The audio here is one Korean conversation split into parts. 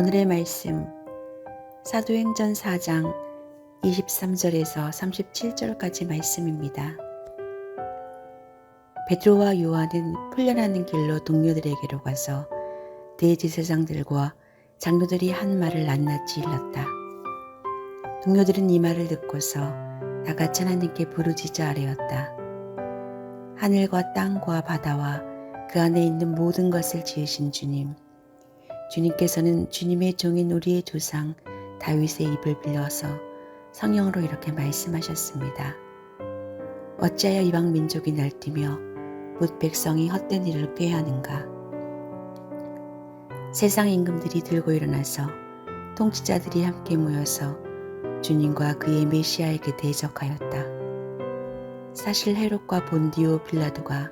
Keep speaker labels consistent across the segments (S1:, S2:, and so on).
S1: 오늘의 말씀 사도행전 4장 23절에서 37절까지 말씀입니다. 베드로와 요한은 풀려나는 길로 동료들에게로 가서 대제사장들과 장로들이 한 말을 낱낱이 일렀다. 동료들은 이 말을 듣고서 다 같이 하나님께 부르짖어 아뢰었다. 하늘과 땅과 바다와 그 안에 있는 모든 것을 지으신 주님, 주님께서는 주님의 종인 우리의 조상 다윗의 입을 빌려서 성령으로 이렇게 말씀하셨습니다. 어찌하여 이방 민족이 날뛰며 묻 백성이 헛된 일을 꾀하는가? 세상 임금들이 들고 일어나서 통치자들이 함께 모여서 주님과 그의 메시아에게 대적하였다. 사실 헤롯과 본디오 빌라도가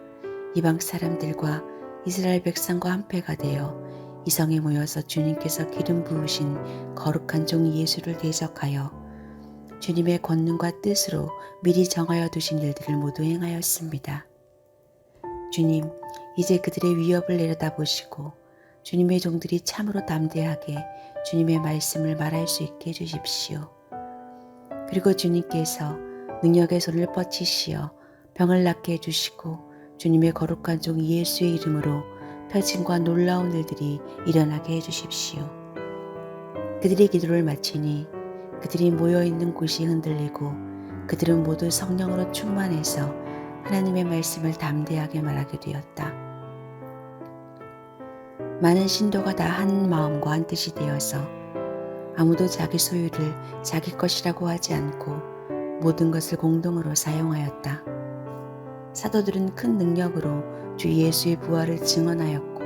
S1: 이방 사람들과 이스라엘 백성과 한패가 되어 이성에 모여서 주님께서 기름 부으신 거룩한 종 예수를 대적하여 주님의 권능과 뜻으로 미리 정하여 두신 일들을 모두 행하였습니다. 주님, 이제 그들의 위협을 내려다보시고 주님의 종들이 참으로 담대하게 주님의 말씀을 말할 수 있게 해주십시오. 그리고 주님께서 능력의 손을 뻗치시어 병을 낫게 해주시고 주님의 거룩한 종 예수의 이름으로 펴짐과 놀라운 일들이 일어나게 해주십시오. 그들의 기도를 마치니 그들이 모여 있는 곳이 흔들리고 그들은 모두 성령으로 충만해서 하나님의 말씀을 담대하게 말하게 되었다. 많은 신도가 다 한 마음과 한 뜻이 되어서 아무도 자기 소유를 자기 것이라고 하지 않고 모든 것을 공동으로 사용하였다. 사도들은 큰 능력으로 주 예수의 부활을 증언하였고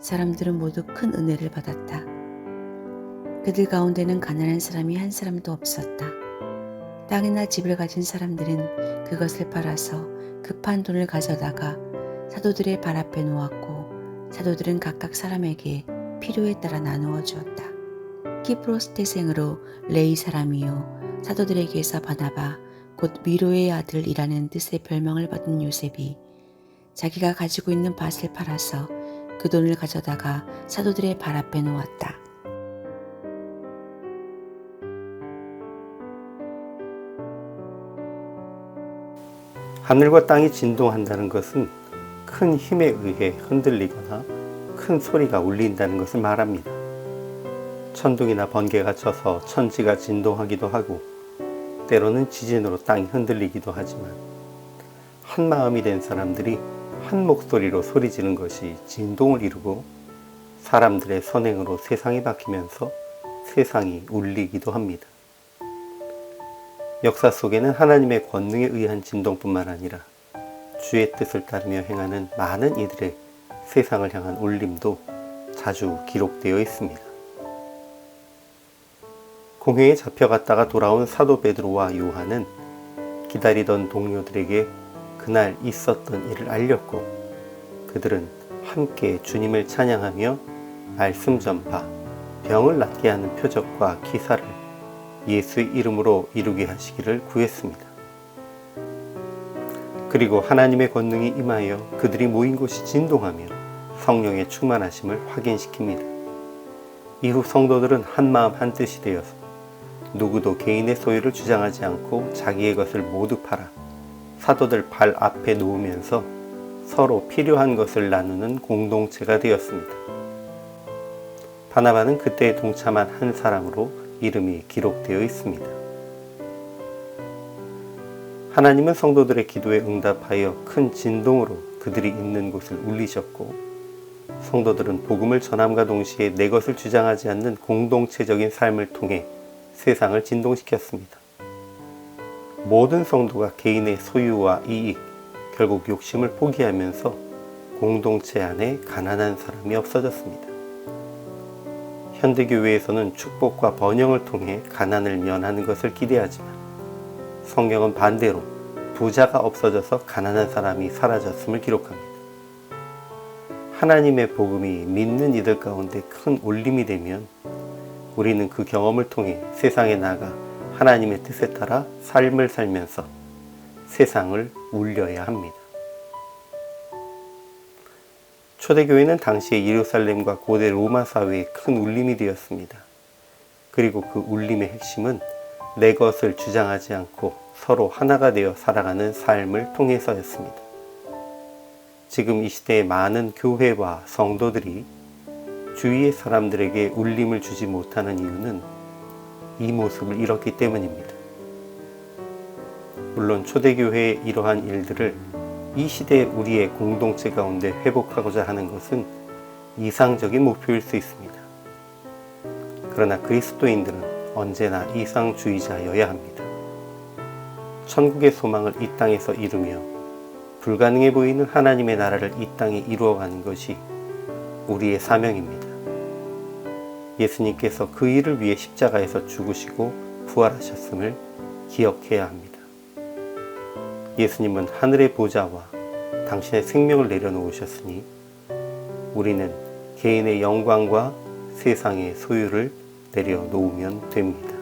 S1: 사람들은 모두 큰 은혜를 받았다. 그들 가운데는 가난한 사람이 한 사람도 없었다. 땅이나 집을 가진 사람들은 그것을 팔아서 급한 돈을 가져다가 사도들의 발 앞에 놓았고 사도들은 각각 사람에게 필요에 따라 나누어 주었다. 키프로스 태생으로 레이 사람이요 사도들에게서 바나바 곧 위로의 아들이라는 뜻의 별명을 받은 요셉이 자기가 가지고 있는 밭을 팔아서 그 돈을 가져다가 사도들의 발 앞에 놓았다.
S2: 하늘과 땅이 진동한다는 것은 큰 힘에 의해 흔들리거나 큰 소리가 울린다는 것을 말합니다. 천둥이나 번개가 쳐서 천지가 진동하기도 하고 때로는 지진으로 땅이 흔들리기도 하지만 한 마음이 된 사람들이 한 목소리로 소리지는 것이 진동을 이루고 사람들의 선행으로 세상이 바뀌면서 세상이 울리기도 합니다. 역사 속에는 하나님의 권능에 의한 진동뿐만 아니라 주의 뜻을 따르며 행하는 많은 이들의 세상을 향한 울림도 자주 기록되어 있습니다. 공회에 잡혀갔다가 돌아온 사도 베드로와 요한은 기다리던 동료들에게 그날 있었던 일을 알렸고 그들은 함께 주님을 찬양하며 말씀 전파, 병을 낫게 하는 표적과 기사를 예수의 이름으로 이루게 하시기를 구했습니다. 그리고 하나님의 권능이 임하여 그들이 모인 곳이 진동하며 성령의 충만하심을 확인시킵니다. 이후 성도들은 한 마음 한 뜻이 되어서 누구도 개인의 소유를 주장하지 않고 자기의 것을 모두 팔아 사도들 발 앞에 놓으면서 서로 필요한 것을 나누는 공동체가 되었습니다. 바나바는 그때에 동참한 한 사람으로 이름이 기록되어 있습니다. 하나님은 성도들의 기도에 응답하여 큰 진동으로 그들이 있는 곳을 울리셨고 성도들은 복음을 전함과 동시에 내 것을 주장하지 않는 공동체적인 삶을 통해 세상을 진동시켰습니다. 모든 성도가 개인의 소유와 이익, 결국 욕심을 포기하면서 공동체 안에 가난한 사람이 없어졌습니다. 현대교회에서는 축복과 번영을 통해 가난을 면하는 것을 기대하지만 성경은 반대로 부자가 없어져서 가난한 사람이 사라졌음을 기록합니다. 하나님의 복음이 믿는 이들 가운데 큰 울림이 되면 우리는 그 경험을 통해 세상에 나가 하나님의 뜻에 따라 삶을 살면서 세상을 울려야 합니다. 초대교회는 당시의 예루살렘과 고대 로마 사회의 큰 울림이 되었습니다. 그리고 그 울림의 핵심은 내 것을 주장하지 않고 서로 하나가 되어 살아가는 삶을 통해서였습니다. 지금 이 시대의 많은 교회와 성도들이 주위의 사람들에게 울림을 주지 못하는 이유는 이 모습을 잃었기 때문입니다. 물론 초대교회의 이러한 일들을 이 시대 우리의 공동체 가운데 회복하고자 하는 것은 이상적인 목표일 수 있습니다. 그러나 그리스도인들은 언제나 이상주의자여야 합니다. 천국의 소망을 이 땅에서 이루며 불가능해 보이는 하나님의 나라를 이 땅에 이루어가는 것이 우리의 사명입니다. 예수님께서 그 일을 위해 십자가에서 죽으시고 부활하셨음을 기억해야 합니다. 예수님은 하늘의 보좌와 당신의 생명을 내려놓으셨으니 우리는 개인의 영광과 세상의 소유를 내려놓으면 됩니다.